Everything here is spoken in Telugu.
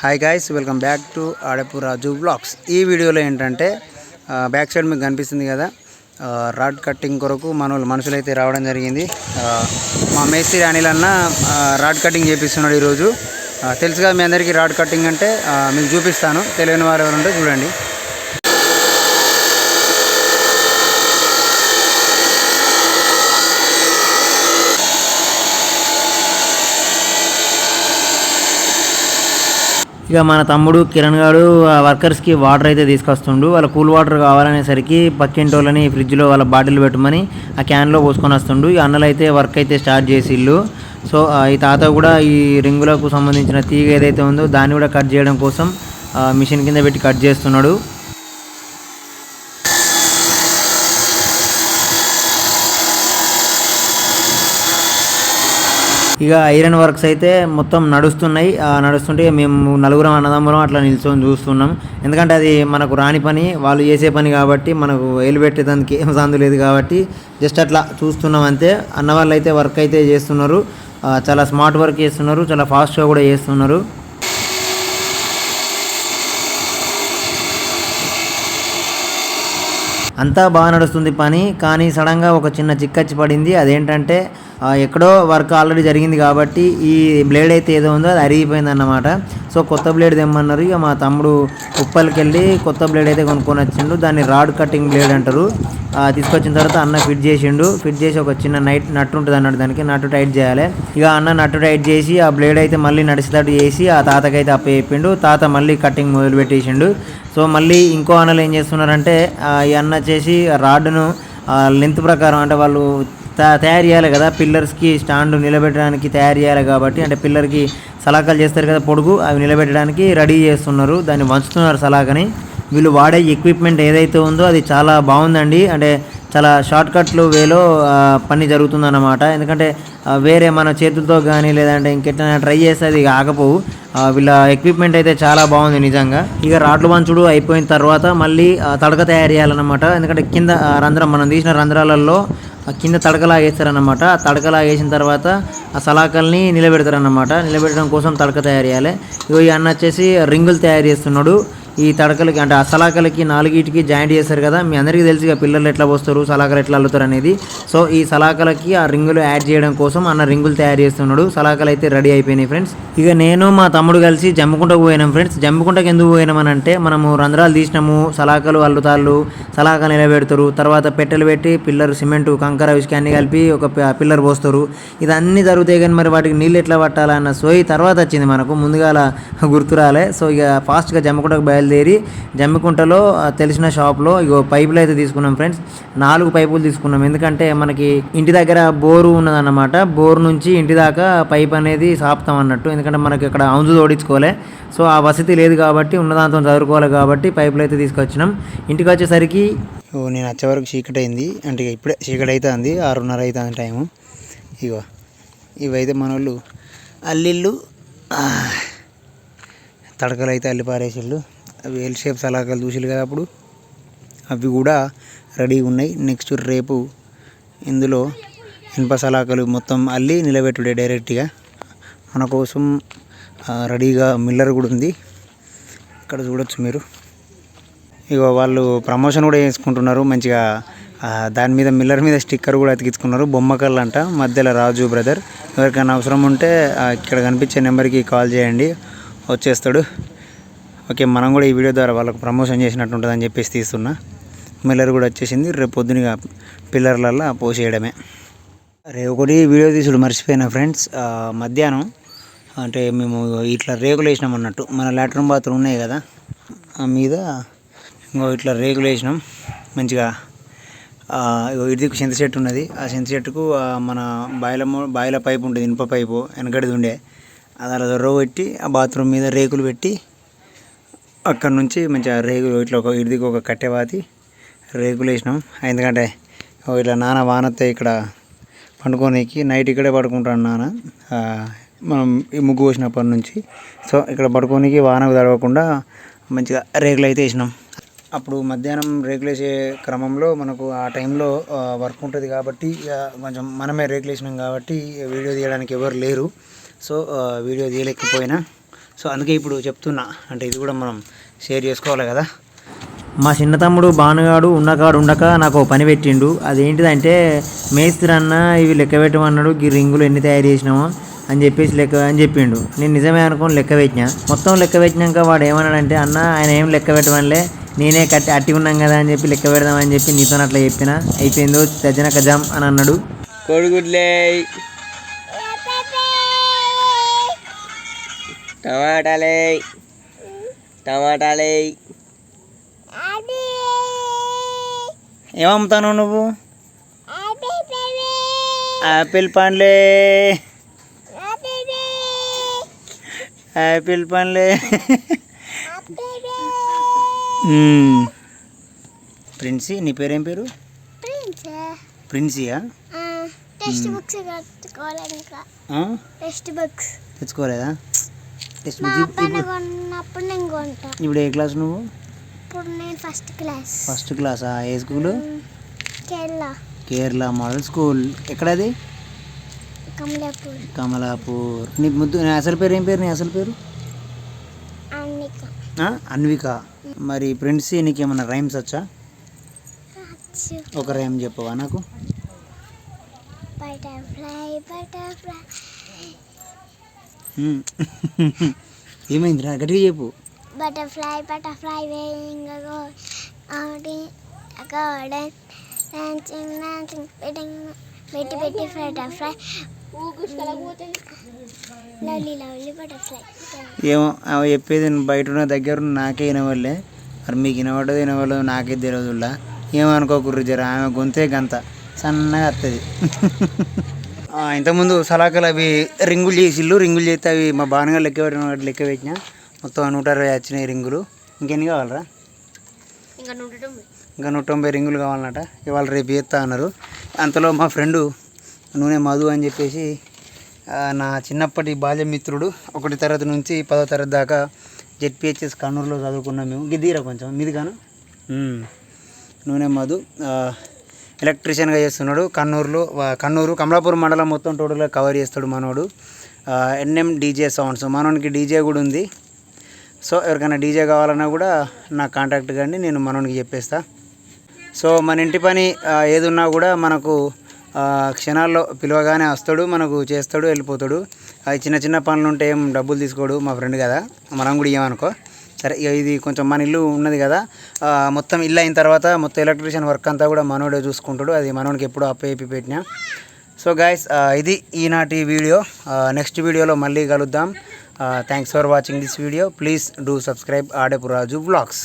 Hi guys welcome back to Adapu Raju blogs ఈ వీడియోలో ఏంటంటే బ్యాక్ సైడ్ మీకు కనిపిస్తుంది కదా? రాడ్ కట్టింగ్ కొరకు మన మనుషులు అయితే రావడం జరిగింది. మా మేస్త్రి అనిల్ అన్న రాడ్ కటింగ్ చేపిస్తున్నాడు ఈరోజు. తెలుసుగా మీ అందరికీ రాడ్ కటింగ్ అంటే మీకు చూపిస్తాను. తెలియని వారు ఎవరు ఉంటే చూడండి. ఇక మన తమ్ముడు కిరణ్ గారు ఆ వర్కర్స్కి వాటర్ అయితే తీసుకొస్తుండు. వాళ్ళ కూల్ వాటర్ కావాలనేసరికి పక్కింటి వాళ్ళని ఫ్రిడ్జ్లో వాళ్ళ బాటిల్ పెట్టమని ఆ క్యాన్లో పోసుకొని వస్తుండు. ఈ అన్నలు అయితే వర్క్ అయితే స్టార్ట్ చేసిళ్ళు. సో ఈ తాత కూడా ఈ రింగులకు సంబంధించిన తీగ ఏదైతే ఉందో దాన్ని కూడా కట్ చేయడం కోసం మిషన్ కింద పెట్టి కట్ చేస్తున్నాడు. ఇక ఐరన్ వర్క్స్ అయితే మొత్తం నడుస్తున్నాయి. నడుస్తుంటే మేము నలుగురం అన్నదమ్ములం అట్లా నిల్చొని చూస్తున్నాం. ఎందుకంటే అది మనకు రాని పని వాళ్ళు చేసే పని కాబట్టి మనకు వేలు పెట్టేదానికి ఏం సందు లేదు కాబట్టి జస్ట్ అట్లా చూస్తున్నాం అంతే. అన్న వాళ్ళు అయితే వర్క్ అయితే చేస్తున్నారు. చాలా స్మార్ట్ వర్క్ చేస్తున్నారు. చాలా ఫాస్ట్గా కూడా చేస్తున్నారు. అంతా బాగా నడుస్తుంది పని. కానీ సడన్గా ఒక చిన్న చిక్కచ్చి పడింది. అదేంటంటే ఎక్కడో వర్క్ ఆల్రెడీ జరిగింది కాబట్టి ఈ బ్లేడ్ అయితే ఏదో ఉందో అది అరిగిపోయింది అన్నమాట సో కొత్త బ్లేడ్ తెమ్మన్నారు. ఇక మా తమ్ముడు ఉప్పల్కి వెళ్ళి కొత్త బ్లేడ్ అయితే కొనుక్కొని వచ్చిండు. దాన్ని రాడ్ కటింగ్ బ్లేడ్ అంటారు. తీసుకొచ్చిన తర్వాత అన్న ఫిట్ చేసిండు. ఫిట్ చేసి ఒక చిన్న నైట్ నట్టు ఉంటుంది అన్నట్టు దానికి. నట్టు టైట్ చేయాలి. ఇక అన్న నట్టు టైట్ చేసి ఆ బ్లేడ్ అయితే మళ్ళీ నడిచేటట్టు చేసి ఆ తాతకైతే అప్ప చెప్పిండు తాత మళ్ళీ కటింగ్ మొదలు పెట్టేసిండు సో మళ్ళీ ఇంకో అన్నలు ఏం చేస్తున్నారంటే ఈ అన్న వచ్చేసి రాడ్ను లెంత్ ప్రకారం అంటే వాళ్ళు తయారు చేయాలి కదా. పిల్లర్స్కి స్టాండ్ నిలబెట్టడానికి తయారు చేయాలి కాబట్టి అంటే పిల్లర్కి సలాకాలు చేస్తారు కదా పొడుగు అవి నిలబెట్టడానికి రెడీ చేస్తున్నారు. దాన్ని వంచుతున్నారు సలాకని వీళ్ళు వాడే ఎక్విప్మెంట్ ఏదైతే ఉందో అది చాలా బాగుందండి. అంటే చాలా షార్ట్కట్లు వేలో పని జరుగుతుందన్నమాట. ఎందుకంటే వేరే మన చేతులతో కానీ లేదంటే ఇంకెట్లా ట్రై చేస్తే అది ఆగపోవు. వీళ్ళ ఎక్విప్మెంట్ అయితే చాలా బాగుంది నిజంగా. ఇక రాడ్లు వంచుడు అయిపోయిన తర్వాత మళ్ళీ తడక తయారు చేయాలన్నమాట ఎందుకంటే కింద రంధ్రం మనం తీసిన రంధ్రాలలో కింద తడకలా వేస్తారన్నమాట ఆ తడకలా వేసిన తర్వాత ఆ సలాకల్ని నిలబెడతారన్నమాట. నిలబెట్టడం కోసం తడక తయారు చేయాలి. ఇగో ఈ అన్న వచ్చేసి రింగులు తయారు చేస్తున్నాడు. ఈ తడకలకి అంటే ఆ సలాకలకి నాలుగిటికి జాయింట్ చేస్తారు కదా. మీ అందరికీ తెలుసు ఇక పిల్లలు ఎట్లా పోస్తారు సలాకలు ఎట్లా అల్లుతారు అనేది. సో ఈ సలాకలకి ఆ రింగులు యాడ్ చేయడం కోసం అన్న రింగులు తయారు చేస్తున్నాడు. సలాకలు అయితే రెడీ అయిపోయినాయి ఫ్రెండ్స్ ఇక నేను మా తమ్ముడు కలిసి జమ్ముకుంటకు పోయినాం ఫ్రెండ్స్ జమ్ముకుంటకు ఎందుకు పోయినామని అంటే మనము రంధ్రాలు తీసినాము సలాకలు అల్లుతాళ్ళు సలాకలు నిలబెడతారు. తర్వాత పెట్టెలు పెట్టి పిల్లర్ సిమెంట్ కంకర ఇసుక అన్ని కలిపి ఒక పిల్లర్ పోస్తారు. ఇదన్నీ జరుగుతాయి కానీ మరి వాటికి నీళ్ళు ఎట్లా పట్టాలన్న సోయి తర్వాత వచ్చింది మనకు. ముందుగా గుర్తురాలే సో ఇక ఫాస్ట్గా జమ్మికుంటకు బయలుదేరి జమ్మికుంటలో తెలిసిన షాప్లో ఇగో పైపులు అయితే తీసుకున్నాం ఫ్రెండ్స్. నాలుగు పైపులు తీసుకున్నాం. ఎందుకంటే మనకి ఇంటి దగ్గర బోరు ఉన్నదన్నమాట. బోర్ నుంచి ఇంటి దాకా పైప్ అనేది సాపుతాం అన్నట్టు. ఎందుకంటే మనకి ఇక్కడ అంజు తోడించుకోలే. సో ఆ వసతి లేదు కాబట్టి ఉన్నదాంతో చదువుకోవాలి కాబట్టి పైపులు అయితే తీసుకొచ్చినాం. ఇంటికి వచ్చేసరికి ఓ నేను వచ్చే వరకు చీకటి అయింది. అంటే ఇప్పుడే చీకటి అవుతుంది ఆరున్నర అవుతుంది టైము. ఇగో ఇవైతే మన వాళ్ళు అల్లిళ్ళు తడకలు అయితే అల్లి పారేసిళ్ళు. అవి ఎల్ షేప్ సలాకలు చూసిరు కదా అప్పుడు. అవి కూడా రెడీగా ఉన్నాయి. నెక్స్ట్ రేపు ఇందులో ఇనుప సలాకలు మొత్తం అల్లి నిలబెట్టుడే డైరెక్ట్గా మన కోసం రెడీగా మిల్లర్ కూడా ఉంది. ఇక్కడ చూడొచ్చు మీరు. ఇక వాళ్ళు ప్రమోషన్ కూడా చేసుకుంటున్నారు. మంచిగా దాని మీద మిల్లర్ మీద స్టిక్కర్ కూడా అతికించుకున్నారు. బొమ్మకల్ అంట. మధ్యలో రాజు బ్రదర్ ఎవరికైనా అవసరం ఉంటే ఇక్కడ కనిపించే నెంబర్కి కాల్ చేయండి. వచ్చేస్తాడు. ఓకే మనం కూడా ఈ వీడియో ద్వారా వాళ్ళకు ప్రమోషన్ చేసినట్టు ఉంటుందని చెప్పేసి తీస్తున్నా. మిల్లర్ కూడా వచ్చేసింది. రేపు పొద్దునగా పిల్లర్లల్లో పోసేయడమే రే ఒకటి వీడియో తీసుడు మర్చిపోయినా ఫ్రెండ్స్. మధ్యాహ్నం అంటే మేము ఇట్లా రేకులు వేసినాం అన్నట్టు. మన లాట్రూమ్ బాత్రూమ్ ఉన్నాయి కదా ఆ మీద ఇంకో ఇట్లా రేకులు వేసినాం. మంచిగా ఇటుకు ఇగో చింత చెట్టు ఉన్నది. ఆ చింత చెట్టుకు మన బాయిల బాయిల పైపు ఉంటుంది ఇనుప పైపు వెనకటిది ఉండే. అది అలా దొర్ర పెట్టి ఆ బాత్రూమ్ మీద రేకులు పెట్టి అక్కడ నుంచి మంచిగా రేకులు ఇట్లా ఒక ఇడిదికి ఒక కట్టెవాతి రేకులు వేసినాం. ఎందుకంటే ఇట్లా నాన్న వానత్తే ఇక్కడ పండుకోనికి నైట్ ఇక్కడే పడుకుంటాను నాన్న. మనం ఈ ముగ్గు పోసినప్పటి నుంచి. సో ఇక్కడ పడుకోనికి వానకు తడవకుండా మంచిగా రేకులు అయితే వేసినాం. అప్పుడు మధ్యాహ్నం రేకులు వేసే క్రమంలో మనకు ఆ టైంలో వర్క్ ఉంటుంది కాబట్టి కొంచెం మనమే రేకులు వేసినాం కాబట్టి వీడియో తీయడానికి ఎవరు లేరు. సో వీడియో తీయలేకపోయినా సో అందుకే ఇప్పుడు చెప్తున్నా అంటే ఇది కూడా మనం షేర్ చేసుకోవాలి కదా. మా చిన్న తమ్ముడు బానుగాడు ఉన్నకాడు ఉండక నాకు పని పెట్టిండు. అదేంటిదంటే మేస్త్రి అన్న ఇవి లెక్క పెట్టమన్నాడు ఈ రింగులు ఎన్ని తయారు చేసినామో అని చెప్పేసి లెక్క అని చెప్పిండు. నేను నిజమే అనుకోని లెక్క పెట్టినా. మొత్తం లెక్క పెట్టినాక వాడు ఏమన్నాడంటే అన్న ఆయన ఏం లెక్క పెట్టమనిలే. నేనే కట్టి అట్టి ఉన్నాం కదా అని చెప్పి లెక్క పెడదామని చెప్పి నీతో అట్లా చెప్పిన. అయిపోయిందో తజ్జన కజాం అని అన్నాడు. కోడిగుడ్లే. టమాటాలే. టమాటాలే. ఏమమ్ముతాను నువ్వు? యాపిల్ పండ్లే. యాపిల్ పండ్లే. ప్రిన్సీ నీ పేరేం పేరు? ప్రిన్సీయా? బుక్స్? Text books. తెచ్చుకోలేదా? కొన్నప్పుడు నేను కొంటా. ఇప్పుడు ఏ క్లాస్ నువ్వు? ఇప్పుడు నేను ఫస్ట్ క్లాస్ ఫస్ట్ క్లాసా ఏ school Kerala. Kerala model school. ఎక్కడది? కమలాపూర్. కమలాపూర్. నీ ముద్దు నీ అసలు పేరు ఏం పేరు నీ అసలు పేరు? అన్నిక ఆ? అన్విక. మరి ప్రిన్సీ నీకు ఏమన్నా రైమ్స్ వచ్చా? ఒక రైమ్ చెప్పవా నాకు? Butterfly butterfly. ఏమైందిరా? గట్టిగా చెప్పు. బటర్ఫ్లై బటర్ఫ్లై వేయింగ్ అవుటి గార్డెన్ డాన్సింగ్ డాన్సింగ్ వెడ్డింగ్ పెట్టి పెట్టి బటర్ఫ్లై లవ్లీ లవ్లీ బటర్ఫ్లై ఏమో అవి చెప్పేది బయట ఉన్న దగ్గర నాకే వినవల్లే మరి మీకు వినబడదు వినవలేదు నాకే తెలియదులా ఏమనుకోకుర్రు జర ఆమె గొంతే గంత. సన్నగా వస్తుంది ఇంతకుముందు సలాకలు అవి రింగులు చేసిళ్ళు రింగులు చేస్తే అవి మా బాణగా లెక్క పెట్టిన వాటి లెక్క పెట్టిన. మొత్తం నూట అరవై వచ్చినాయి రింగులు. ఇంకెన్ని కావాలరా? ఇంకా నూట తొంభై రింగులు కావాలన్నట. ఇవాళ రేపు చేస్తా అన్నారు. అంతలో మా ఫ్రెండు నూనె మధు అని చెప్పేసి ఆ, నా చిన్నప్పటి బాల్య మిత్రుడు ఒకటి తరగతి నుంచి పదో తరగతి దాకా జెడ్పిహెచ్ఎస్ కണ്ണూరులో చదువుకున్నాం మేము. గిద్దీరా కొంచెం మీది కాను. నూనె మధు ఆ, ఎలక్ట్రీషియన్గా చేస్తున్నాడు. కన్నూరులో కన్నూరు కమలాపూర్ మండలం మొత్తం టోటల్గా కవర్ చేస్తాడు మనోడు. NM DJ sounds. మనోనికి డీజే కూడా ఉంది. సో ఎవరికైనా డీజే కావాలన్నా కూడా నా కాంటాక్ట్ కానీ నేను మనోనికి చెప్పేస్తా. సో మన ఇంటి పని ఏదున్నా కూడా మనకు క్షణాల్లో పిలవగానే వస్తాడు మనకు చేస్తాడు వెళ్ళిపోతాడు. అవి చిన్న చిన్న పనులు ఉంటే ఏం డబ్బులు తీసుకోడు మా ఫ్రెండ్ కదా. మనం కూడా ఇవ్వమనుకో సరే ఇక ఇది కొంచెం మన ఇల్లు ఉన్నది కదా మొత్తం ఇల్లు అయిన తర్వాత మొత్తం ఎలక్ట్రీషియన్ వర్క్ అంతా కూడా మనోడే చూసుకుంటాడు. అది మనోడికి ఎప్పుడు అప్పేపి పెట్టినా. సో గాయస్ ఇది ఈనాటి వీడియో. నెక్స్ట్ వీడియోలో మళ్ళీ కలుద్దాం. Thanks for watching this video please do subscribe Adepu Raju vlogs